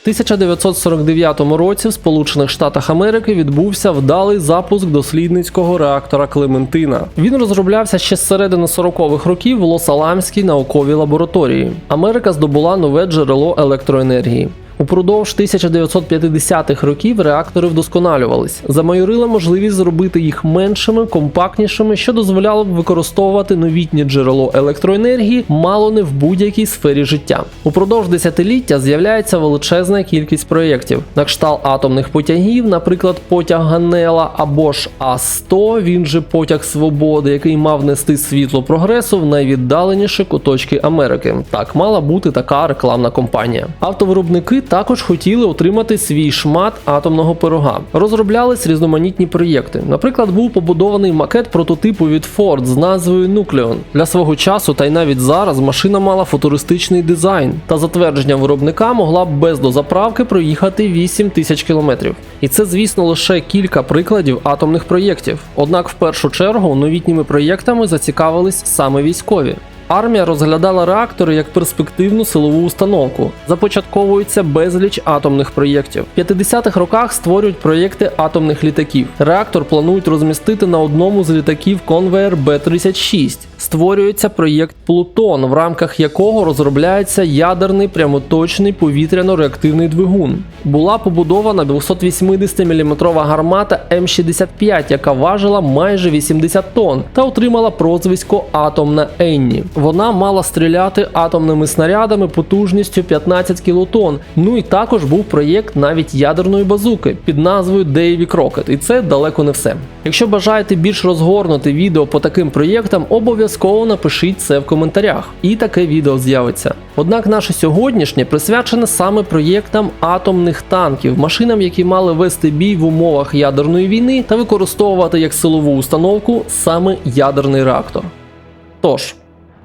В 1949 році в Сполучених Штатах Америки відбувся вдалий запуск дослідницького реактора Клементина. Він розроблявся ще з середини 40-х років в Лос-Аламській науковій лабораторії. Америка здобула нове джерело електроенергії. Упродовж 1950-х років реактори вдосконалювались, замайорила можливість зробити їх меншими, компактнішими, що дозволяло б використовувати новітнє джерело електроенергії мало не в будь-якій сфері життя. Упродовж десятиліття з'являється величезна кількість проєктів, на кшталт атомних потягів, наприклад, потяг Ганела або ж А100, він же потяг свободи, який мав нести світло прогресу в найвіддаленіші куточки Америки. Так мала бути така рекламна кампанія. Автовиробники також хотіли отримати свій шмат атомного пирога. Розроблялись різноманітні проєкти. Наприклад, був побудований макет прототипу від Ford з назвою Nucleon. Для свого часу, та й навіть зараз, машина мала футуристичний дизайн, та за твердженням виробника могла б без дозаправки проїхати 8 тисяч кілометрів. І це, звісно, лише кілька прикладів атомних проєктів. Однак, в першу чергу, новітніми проєктами зацікавились саме військові. Армія розглядала реактори як перспективну силову установку. Започатковується безліч атомних проєктів. В 50-х роках створюють проєкти атомних літаків. Реактор планують розмістити на одному з літаків конвеєр Б-36. Створюється проєкт Плутон, в рамках якого розробляється ядерний прямоточний повітряно-реактивний двигун. Була побудована 280-мм гармата М65, яка важила майже 80 тонн та отримала прозвисько Атомна Енні. Вона мала стріляти атомними снарядами потужністю 15 кілотон. Ну і також був проєкт навіть ядерної базуки під назвою Дейві Крокет. І це далеко не все. Якщо бажаєте більш розгорнути відео по таким проєктам, обов'язково напишіть це в коментарях, і таке відео з'явиться. Однак наше сьогоднішнє присвячене саме проєктам атомних танків, машинам, які мали вести бій в умовах ядерної війни та використовувати як силову установку саме ядерний реактор. Тож.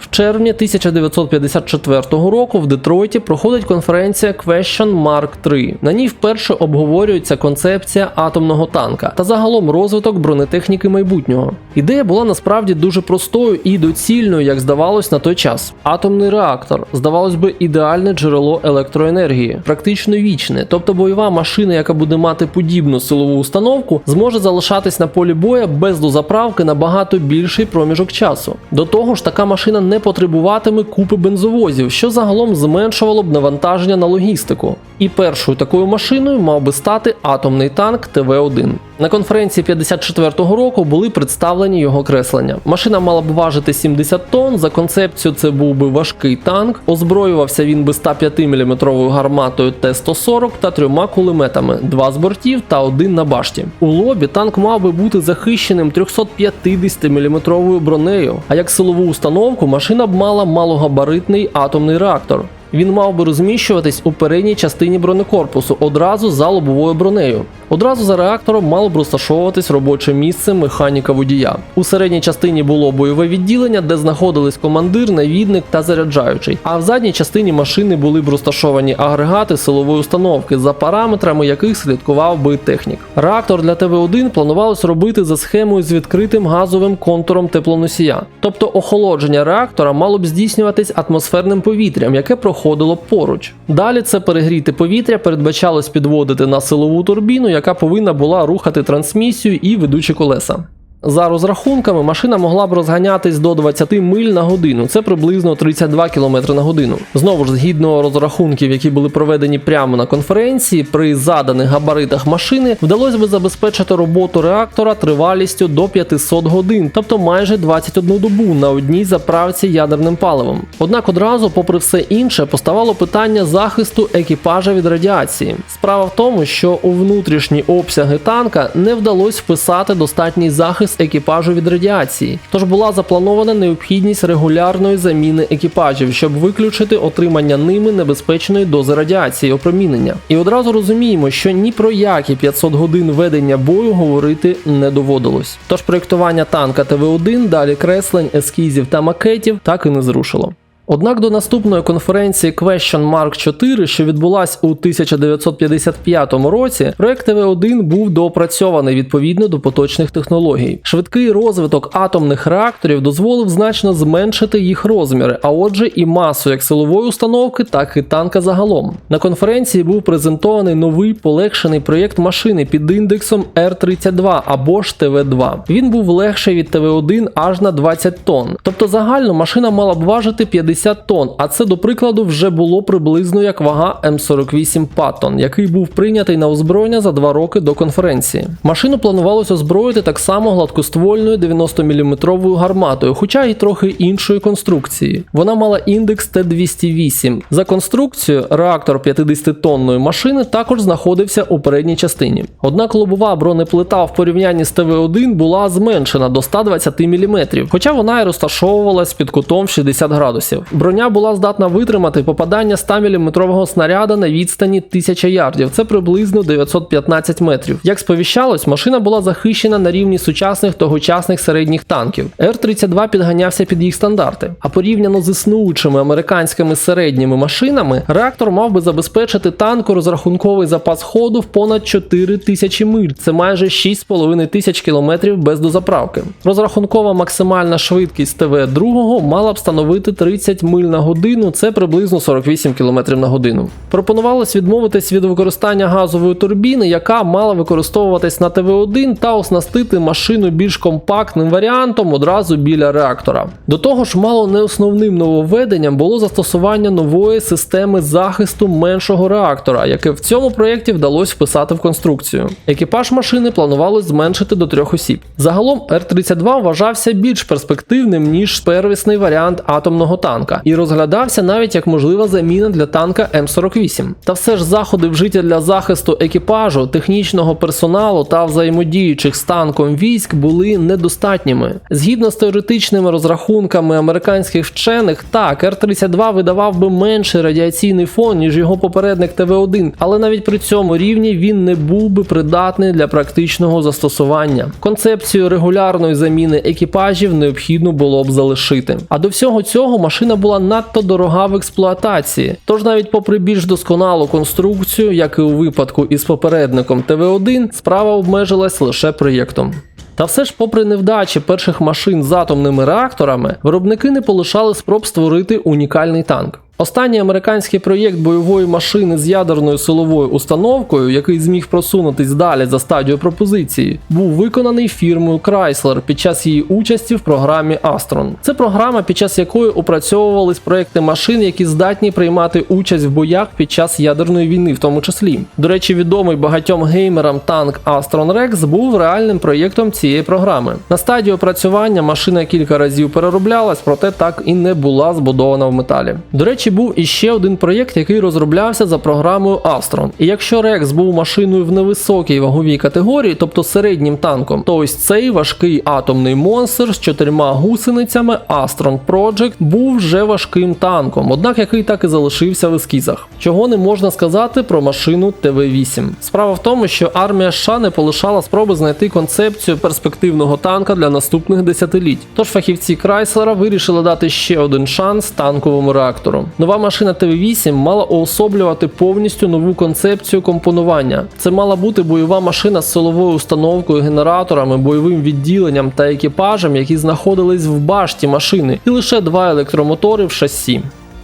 В червні 1954 року в Детройті проходить конференція Question Mark 3. На ній вперше обговорюється концепція атомного танка та загалом розвиток бронетехніки майбутнього. Ідея була насправді дуже простою і доцільною, як здавалось на той час. Атомний реактор, здавалось би, ідеальне джерело електроенергії, практично вічне, тобто бойова машина, яка буде мати подібну силову установку, зможе залишатись на полі боя без дозаправки на багато більший проміжок часу. До того ж, така машина не потребуватиме купи бензовозів, що загалом зменшувало б навантаження на логістику. І першою такою машиною мав би стати атомний танк ТВ-1. На конференції 54-го року були представлені його креслення. Машина мала б важити 70 тонн. За концепцією, це був би важкий танк. Озброювався він би 105-мм гарматою Т-140 та трьома кулеметами: два з бортів та один на башті. У лобі танк мав би бути захищеним 350-мм бронею. А як силову установку машина б мала малогабаритний атомний реактор. Він мав би розміщуватись у передній частині бронекорпусу одразу за лобовою бронею. Одразу за реактором мало б розташовуватись робоче місце механіка водія. У середній частині було бойове відділення, де знаходились командир, навідник та заряджаючий. А в задній частині машини були б розташовані агрегати силової установки, за параметрами яких слідкував би технік. Реактор для ТВ-1 планувалось робити за схемою з відкритим газовим контуром теплоносія. Тобто охолодження реактора мало б здійснюватись атмосферним повітрям, яке проходило поруч. Далі це перегріти повітря передбачалось підводити на силову турбіну, яка повинна була рухати трансмісію і ведучі колеса. За розрахунками, машина могла б розганятись до 20 миль на годину, це приблизно 32 км на годину. Знову ж, згідно розрахунків, які були проведені прямо на конференції, при заданих габаритах машини вдалося би забезпечити роботу реактора тривалістю до 500 годин, тобто майже 21 добу на одній заправці ядерним паливом. Однак одразу, попри все інше, поставало питання захисту екіпажа від радіації. Справа в тому, що у внутрішні обсяги танка не вдалося вписати достатній захист екіпажу від радіації, тож була запланована необхідність регулярної заміни екіпажів, щоб виключити отримання ними небезпечної дози радіації опромінення. І одразу розуміємо, що ні про які 500 годин ведення бою говорити не доводилось. Тож проєктування танка ТВ-1, далі креслень, ескізів та макетів так і не зрушило. Однак до наступної конференції Question Mark 4, що відбулась у 1955 році, проект ТВ-1 був доопрацьований відповідно до поточних технологій. Швидкий розвиток атомних реакторів дозволив значно зменшити їх розміри, а отже, і масу як силової установки, так і танка загалом. На конференції був презентований новий полегшений проєкт машини під індексом R32 або ж ТВ2. Він був легший від ТВ1 аж на 20 тонн. Тобто загально машина мала б важити 50 тонн, а це до прикладу вже було приблизно як вага М48 Patton, який був прийнятий на озброєння за два роки до конференції. Машину планувалося озброїти так само гладкоствольною 90-мм гарматою, хоча й трохи іншої конструкції. Вона мала індекс Т208. За конструкцією, реактор 50-тонної машини також знаходився у передній частині. Однак лобова бронеплита в порівнянні з ТВ1 була зменшена до 120 мм, хоча вона і розташовувалась під кутом 60 градусів. Броня була здатна витримати попадання 100-мм снаряда на відстані 1000 ярдів, це приблизно 915 метрів. Як сповіщалось, машина була захищена на рівні сучасних тогочасних середніх танків. Р-32 підганявся під їх стандарти. А порівняно з існуючими американськими середніми машинами, реактор мав би забезпечити танку розрахунковий запас ходу в понад 4 тисячі миль. Це майже 6,5 тисяч кілометрів без дозаправки. Розрахункова максимальна швидкість ТВ-2 мала б становити 30 миль на годину, це приблизно 48 км на годину. Пропонувалось відмовитись від використання газової турбіни, яка мала використовуватись на ТВ-1 та оснастити машину більш компактним варіантом одразу біля реактора. До того ж, мало не основним нововведенням було застосування нової системи захисту меншого реактора, яке в цьому проєкті вдалося вписати в конструкцію. Екіпаж машини планувалось зменшити до трьох осіб. Загалом Р-32 вважався більш перспективним ніж первісний варіант атомного танка і розглядався навіть як можлива заміна для танка М48. Та все ж заходи вжиті для захисту екіпажу, технічного персоналу та взаємодіючих з танком військ були недостатніми. Згідно з теоретичними розрахунками американських вчених, так Р-32 видавав би менший радіаційний фон, ніж його попередник ТВ-1, але навіть при цьому рівні він не був би придатний для практичного застосування. Концепцію регулярної заміни екіпажів необхідно було б залишити. А до всього цього машина була надто дорога в експлуатації. Тож навіть попри більш досконалу конструкцію, як і у випадку із попередником ТВ-1, справа обмежилась лише проєктом. Та все ж, попри невдачі перших машин з атомними реакторами, виробники не полишали спроб створити унікальний танк. Останній американський проєкт бойової машини з ядерною силовою установкою, який зміг просунутись далі за стадію пропозиції, був виконаний фірмою Chrysler під час її участі в програмі Astron. Це програма, під час якої опрацьовувались проекти машин, які здатні приймати участь в боях під час ядерної війни, в тому числі. До речі, відомий багатьом геймерам танк Astron Rex був реальним проєктом цієї програми. На стадії опрацювання машина кілька разів перероблялась, проте так і не була збудована в металі. До речі, був іще один проєкт, який розроблявся за програмою Astron. І якщо Rex був машиною в невисокій ваговій категорії, тобто середнім танком, то ось цей важкий атомний монстр з чотирма гусеницями Astron Project був вже важким танком, однак який так і залишився в ескізах. Чого не можна сказати про машину ТВ-8. Справа в тому, що армія США не полишала спроби знайти концепцію перспективного танка для наступних десятиліть. Тож фахівці Крайслера вирішили дати ще один шанс танковому реактору. Нова машина ТВ-8 мала уособлювати повністю нову концепцію компонування. Це мала бути бойова машина з силовою установкою, генераторами, бойовим відділенням та екіпажем, які знаходились в башті машини, і лише два електромотори в шасі.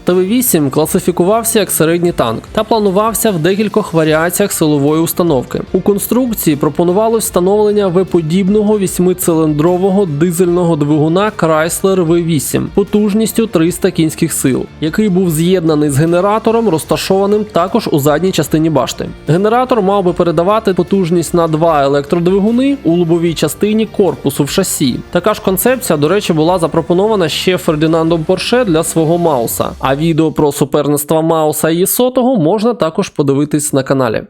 ТВ-8 класифікувався як середній танк та планувався в декількох варіаціях силової установки. У конструкції пропонувалось встановлення V-подібного восьмициліндрового дизельного двигуна Chrysler V8 потужністю 300 кінських сил, який був з'єднаний з генератором, розташованим також у задній частині башти. Генератор мав би передавати потужність на два електродвигуни у лобовій частині корпусу в шасі. Така ж концепція, до речі, була запропонована ще Фердинандом Порше для свого Мауса. А відео про суперництва Мауса і Сотого можна також подивитись на каналі.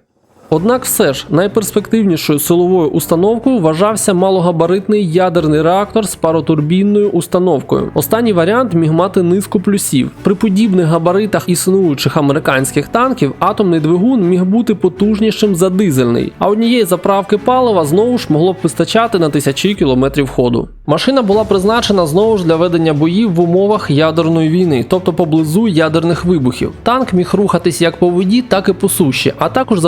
Однак все ж найперспективнішою силовою установкою вважався малогабаритний ядерний реактор з паротурбінною установкою. Останній варіант міг мати низку плюсів. При подібних габаритах існуючих американських танків атомний двигун міг бути потужнішим за дизельний, а однієї заправки палива знову ж могло б вистачати на тисячі кілометрів ходу. Машина була призначена знову ж для ведення боїв в умовах ядерної війни, тобто поблизу ядерних вибухів. Танк міг рухатись як по воді, так і по суші, а також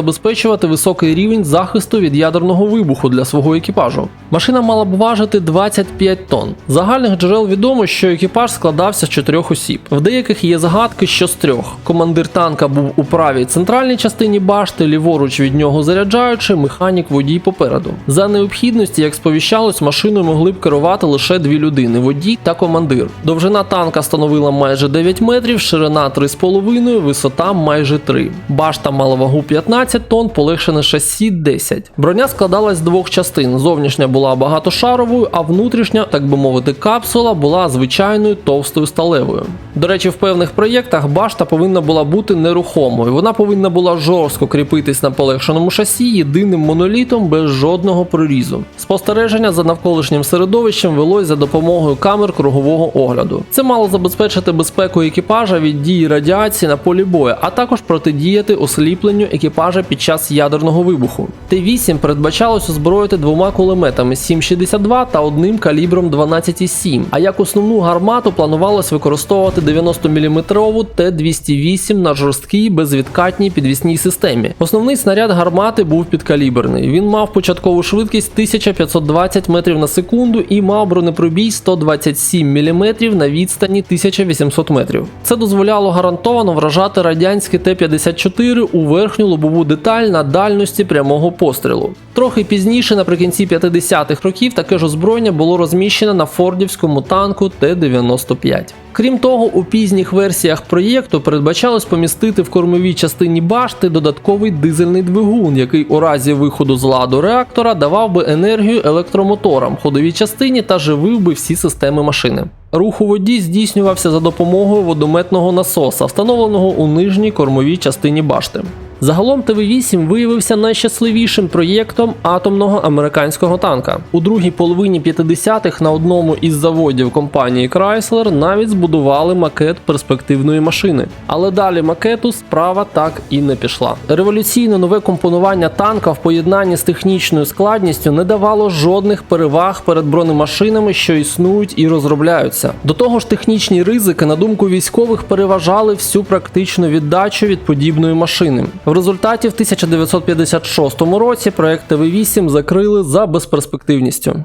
забезпечувати високий рівень захисту від ядерного вибуху для свого екіпажу. Машина мала б важити 25 тонн. Загальних джерел відомо, що екіпаж складався з чотирьох осіб. В деяких є загадки, що з трьох. Командир танка був у правій центральній частині башти, ліворуч від нього заряджаючи, механік водій попереду. За необхідності, як сповіщалось, машиною могли б керувати лише дві людини водій та командир. Довжина танка становила майже 9 метрів, ширина 3,5, висота майже 3. Башта мала вагу 15 тонн, полегшене шасі 10. Броня складалась з двох частин. Зовнішня була багатошаровою, а внутрішня, так би мовити, капсула була звичайною товстою сталевою. До речі, в певних проєктах башта повинна була бути нерухомою. Вона повинна була жорстко кріпитись на полегшеному шасі єдиним монолітом без жодного прорізу. Спостереження за навколишнім середовищем велось за допомогою камер кругового огляду. Це мало забезпечити безпеку екіпажа від дії радіації на полі бою, а також протидіяти осліпленню екіпажа під час ядерного вибуху. Т-8 передбачалось озброїти двома кулеметами 7,62 та одним калібром 12,7, а як основну гармату планувалось використовувати 90-мм Т-208 на жорсткій безвідкатній підвісній системі. Основний снаряд гармати був підкаліберний. Він мав початкову швидкість 1520 метрів на секунду і мав бронепробій 127 мм на відстані 1800 метрів. Це дозволяло гарантовано вражати радянське Т-54 у верхню лобову деталь на дальності прямого пострілу. Трохи пізніше, наприкінці 50-х років, таке ж озброєння було розміщене на фордівському танку Т-95. Крім того, у пізніх версіях проєкту передбачалось помістити в кормовій частині башти додатковий дизельний двигун, який у разі виходу з ладу реактора давав би енергію електромоторам, ходовій частині та живив би всі системи машини. Рух у воді здійснювався за допомогою водометного насоса, встановленого у нижній кормовій частині башти. Загалом ТВ-8 виявився найщасливішим проєктом атомного американського танка. У другій половині 50-х на одному із заводів компанії Chrysler навіть збудували макет перспективної машини. Але далі макету справа так і не пішла. Революційне нове компонування танка в поєднанні з технічною складністю не давало жодних переваг перед бронемашинами, що існують і розробляються. До того ж, технічні ризики, на думку військових, переважали всю практичну віддачу від подібної машини. В результаті в 1956 році проект ТВ-8 закрили за безперспективністю.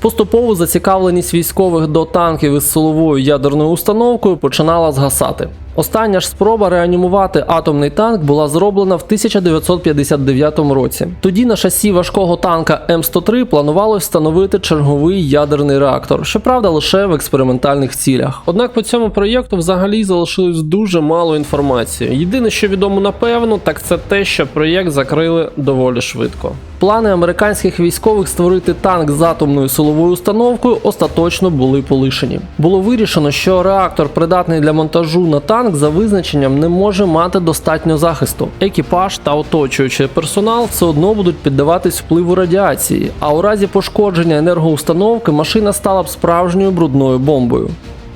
Поступово зацікавленість військових до танків із силовою ядерною установкою починала згасати. Остання ж спроба реанімувати атомний танк була зроблена в 1959 році. Тоді на шасі важкого танка М103 планувалось встановити черговий ядерний реактор, щоправда, лише в експериментальних цілях. Однак по цьому проєкту взагалі залишилось дуже мало інформації. Єдине, що відомо напевно, так це те, що проєкт закрили доволі швидко. Плани американських військових створити танк з атомною силовою установкою остаточно були полишені. Було вирішено, що реактор, придатний для монтажу на танк, за визначенням не може мати достатньо захисту. Екіпаж та оточуючий персонал все одно будуть піддаватись впливу радіації, а у разі пошкодження енергоустановки машина стала б справжньою брудною бомбою.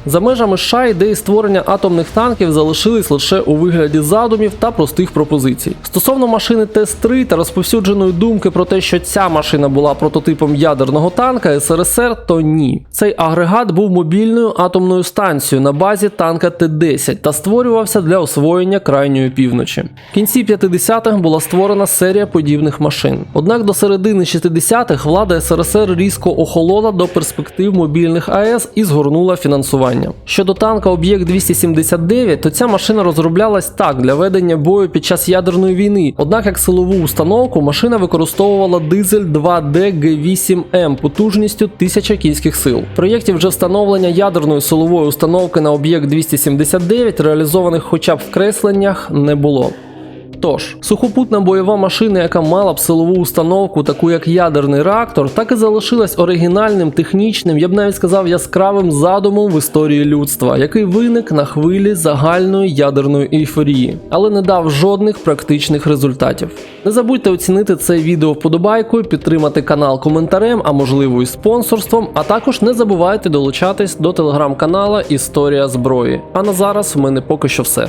За межами США ідеї створення атомних танків залишились лише у вигляді задумів та простих пропозицій. Стосовно машини ТЕС-3 та розповсюдженої думки про те, що ця машина була прототипом ядерного танка СРСР, то ні. Цей агрегат був мобільною атомною станцією на базі танка Т-10 та створювався для освоєння крайньої півночі. В кінці 50-х була створена серія подібних машин. Однак до середини 60-х влада СРСР різко охолола до перспектив мобільних АЕС і згорнула фінансування. Щодо танка об'єкт 279, то ця машина розроблялась так для ведення бою під час ядерної війни. Однак як силову установку машина використовувала дизель 2D G8M потужністю 1000 кінських сил. В проєкті вже встановлення ядерної силової установки на об'єкт 279 реалізованих хоча б в кресленнях не було. Тож, сухопутна бойова машина, яка мала б силову установку, таку як ядерний реактор, так і залишилась оригінальним, технічним, я б навіть сказав, яскравим задумом в історії людства, який виник на хвилі загальної ядерної ейфорії, але не дав жодних практичних результатів. Не забудьте оцінити це відео вподобайкою, підтримати канал коментарем, а можливо і спонсорством. А також не забувайте долучатись до телеграм-канала Історія зброї. А на зараз в мене поки що все.